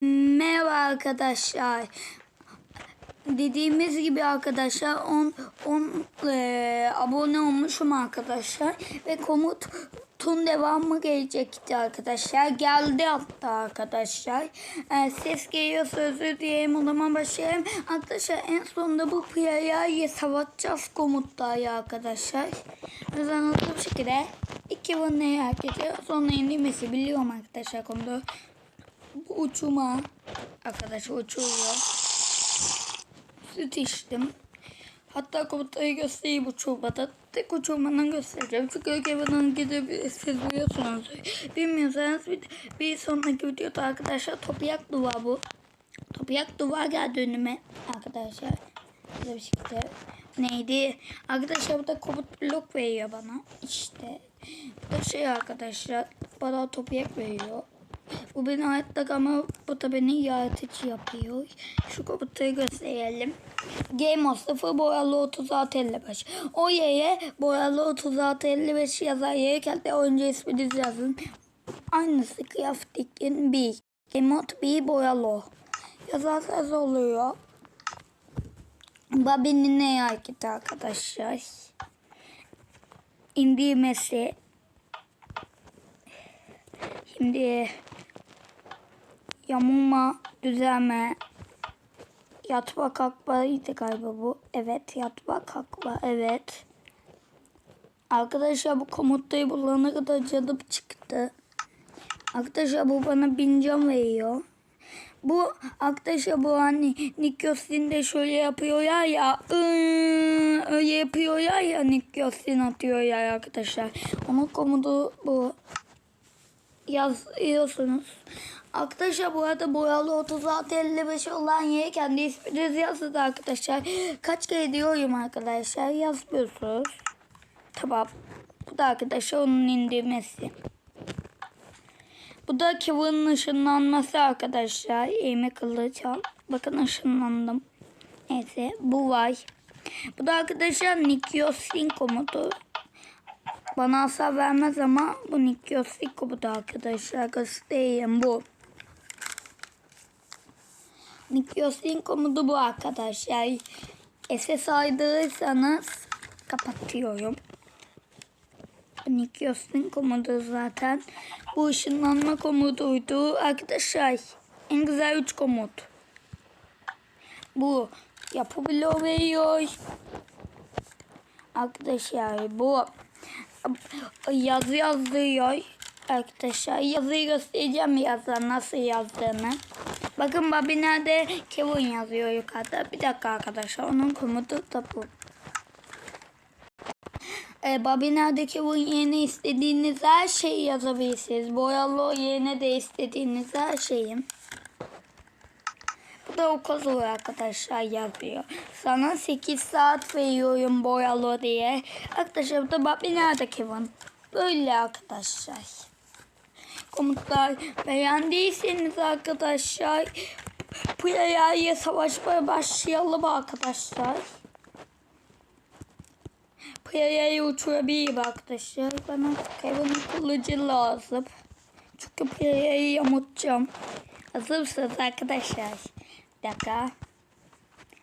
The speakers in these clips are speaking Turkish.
Merhaba arkadaşlar. Dediğimiz gibi arkadaşlar 10 10 eee, abone olmuşum arkadaşlar ve komutun devamı gelecekti arkadaşlar. Geldi hatta arkadaşlar. Eee, ses geliyorsa özür dileyim o zaman başlayalım. Arkadaşlar en sonunda bu piyayayı savaşacağız komutları arkadaşlar. O yüzden hızlı bir şekilde iki vanayı herkese sonra indirmesi biliyorum arkadaşlar komutu. Uçuma arkadaşlar uçuyor. Süt içtim. Hatta komutayı göstereyim bu çorbada. Tek uçurmadan göstereceğim. Çünkü ögevanın gidip siz biliyorsunuz. Bilmiyorsanız bir, bir sonraki videoda arkadaşlar topiyak duvar bu. Topiyak duvar geldi önüme arkadaşlar. Güzel bir şekilde. Neydi? Arkadaşlar bu da komut blok veriyor bana. İşte. Bu da şey arkadaşlar. Bana topiyak veriyor. Bu beni hayatta ama bu da beni yaratıcı yapıyor. Şu komutayı gösterelim. Game of 0 boyalı 36 55. O yere boyalı 36 55 yazar yere kendi oyuncu isminizi yazın. Aynısı bir. Game of bir boyalı. Yazarsanız oluyor. Bobby'nin ne hareketi arkadaşlar. İndirmesi. Şimdi yamulma, düzelme, yatma kalkmaydı galiba bu. Evet yatma kalkma evet. Arkadaşlar bu komutayı bulana kadar canım çıktı. Arkadaşlar bu bana bin can veriyor. Bu arkadaşlar bu hani Nikostin de şöyle yapıyor ya ya ıı, öyle yapıyor ya ya Nikostin atıyor ya arkadaşlar. Onun komutu bu yazıyorsunuz. Arkadaşlar bu arada boyalı 36 55 olan yere kendi isminizi yazın arkadaşlar. Kaç kere diyorum arkadaşlar yazmıyorsunuz. Tamam. Bu da arkadaşlar onun indirmesi. Bu da Kevin'in ışınlanması arkadaşlar. Eğme kılıç al. Bakın ışınlandım. Neyse bu var. Bu da arkadaşlar Nikiosin komutu. Bana asla vermez ama bu Nikiosin komutu arkadaşlar. Göstereyim bu. Nikiosin komutu bu arkadaşlar. SS aydırırsanız kapatıyorum. Nikos'un komodu zaten. Bu ışınlanma komoduydu. Arkadaşlar en güzel 3 komut. Bu veriyor. Arkadaşlar bu yazı yazdırıyor. Arkadaşlar yazıyı göstereceğim yazılar nasıl yazdığını. Bakın Bobby nerede? Kevin yazıyor yukarıda. Bir dakika arkadaşlar onun komutu da bu. E, Babina'daki bu yerine istediğiniz her şeyi yazabilirsiniz. Boyalı yerine de istediğiniz her şeyi. Bu da o oluyor arkadaşlar yazıyor. Sana 8 saat veriyorum boyalı diye. Arkadaşlar bu da Babina'daki bu. Böyle arkadaşlar. Komutlar beğendiyseniz arkadaşlar Player'ya savaşmaya başlayalım arkadaşlar. Piyayayı uçurabilirim arkadaşlar. Bana kaybanın kılıcı lazım. Çünkü piyayayı yamutacağım. Hazır mısınız arkadaşlar? Bir dakika.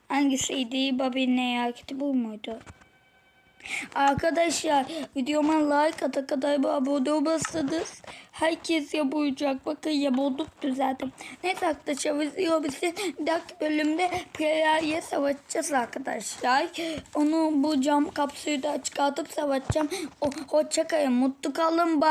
Hangisiydi? Bobby'nin hareketi bu muydu? Arkadaşlar videoma like ata kadar abone olmazsanız herkes yapacak. Bakın yamulduk düzeldim. Neyse arkadaşlar video bitsin. Dahaki bölümde Preya'ya savaşacağız arkadaşlar. Onu bu cam kapsülü de çıkartıp savaşacağım. O, hoşça kalın. Mutlu kalın. Bye.